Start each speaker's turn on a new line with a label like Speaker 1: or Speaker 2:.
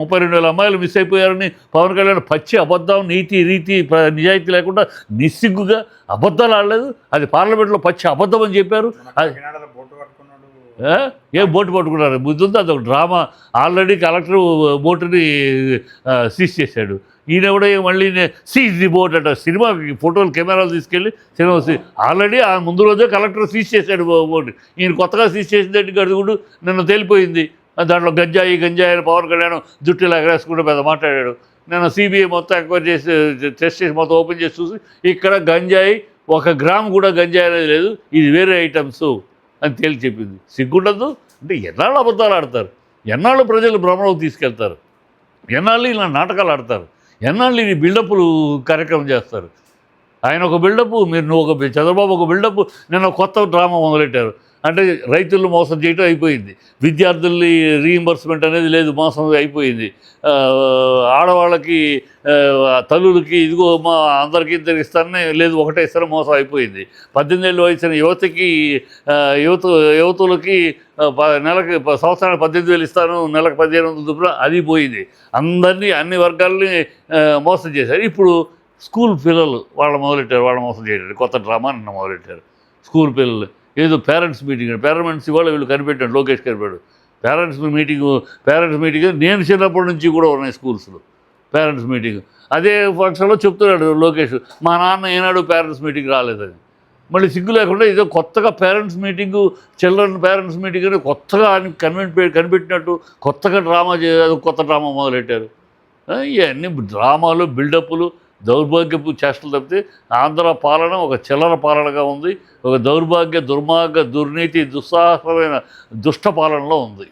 Speaker 1: ముప్పై రెండు వేల అమ్మాయిలు మిస్ అయిపోయారని పవన్ కళ్యాణ్ పచ్చి అబద్ధం నీతి రీతి నిజాయితీ లేకుండా నిస్సిగ్గుగా అబద్ధాలు ఆడలేదు. అది పార్లమెంట్లో పచ్చి అబద్ధం అని చెప్పారు. ఏ? బోటు పట్టుకున్నారు? బుద్ధుంది అదొక డ్రామా. ఆల్రెడీ కలెక్టర్ బోటుని సీజ్ చేశాడు. ఈయన కూడా మళ్ళీ సీజ్ ది బోట్ అంట. సినిమా ఫోటోలు కెమెరాలు తీసుకెళ్ళి సినిమా ఆల్రెడీ ఆ ముందు రోజే కలెక్టర్ సీజ్ చేశాడు బోటు ఈయన కొత్తగా సీజ్ చేసిందంటే గడుగుడు నిన్న తేలిపోయింది. దాంట్లో గంజాయి గంజాయి అని పవన్ కళ్యాణ్ జుట్టు ఎగరేసుకుంటూ పెద్ద మాట్లాడాడు. నేను సిబిఐ మొత్తం ఎంక్వైరీ చేసి టెస్ట్ చేసి మొత్తం ఓపెన్ చేసి చూసి ఇక్కడ గంజాయి ఒక గ్రామ్ కూడా గంజాయి అనేది లేదు ఇది వేరే ఐటమ్స్ అని తేలి చెప్పింది. సిగ్గుండదు అంటే ఎన్నాళ్ళు అబద్ధాలు ఆడతారు? ఎన్నాళ్ళు ప్రజలు భ్రమలోకి తీసుకెళ్తారు? ఎన్నాళ్ళు ఇలా నాటకాలు ఆడతారు? ఎన్నాళ్ళు ఈ బిల్డప్లు కార్యక్రమం చేస్తారు? ఆయన ఒక బిల్డప్ మీరు నువ్వు ఒక చంద్రబాబు ఒక బిల్డప్ నిన్న కొత్త డ్రామా మొదలెట్టారు. అంటే రైతులు మోసం చేయటం అయిపోయింది. విద్యార్థుల్ని రీఎంబర్స్మెంట్ అనేది లేదు మోసం అయిపోయింది. ఆడవాళ్ళకి తల్లులకి ఇదిగో మా అందరికీ ఇద్దరు ఇస్తానని లేదు ఒకటే ఇస్తాను మోసం అయిపోయింది. పద్దెనిమిది ఏళ్ళు వయసున్న యువతకి యువత యువతులకి ప- నెలకి సంవత్సరానికి పద్దెనిమిది వేలు ఇస్తాను నెలకు పదిహేను వందల చొప్పున అది పోయింది. అందరినీ అన్ని వర్గాల్ని మోసం చేశారు. ఇప్పుడు స్కూల్ పిల్లలు వాళ్ళు మొదలెట్టారు వాళ్ళు మోసం చేయడానికి కొత్త డ్రామా నిన్న మొదలెట్టారు. స్కూల్ పిల్లలు ఏదో పేరెంట్స్ మీటింగ్ పేరెంట్స్ ఇవాళ వీళ్ళు కనిపెట్టాడు లోకేష్ కనిపెట్టాడు. పేరెంట్స్ మీటింగ్ పేరెంట్స్ మీటింగ్ నేను చిన్నప్పటి నుంచి కూడా ఉన్నాయి స్కూల్స్లో పేరెంట్స్ మీటింగ్ అదే ఫంక్షన్లో చెప్తున్నాడు లోకేష్ మా నాన్న ఏనాడు పేరెంట్స్ మీటింగ్ రాలేదని మళ్ళీ సిగ్గు లేకుండా ఏదో కొత్తగా parents meeting children parents meeting అని కొత్తగా ఆయన కన్వెంట్ కనిపెట్టినట్టు కొత్తగా డ్రామా చే కొత్త డ్రామా మొదలెట్టారు. ఇవన్నీ డ్రామాలు బిల్డప్లు దౌర్భాగ్యపు చేష్టలు తప్పితే ఆంధ్ర పాలన ఒక చిల్లర పాలనగా ఉంది ఒక దౌర్భాగ్య దుర్మార్గ దుర్నీతి దుస్సాహసమైన దుష్ట పాలనలో ఉంది.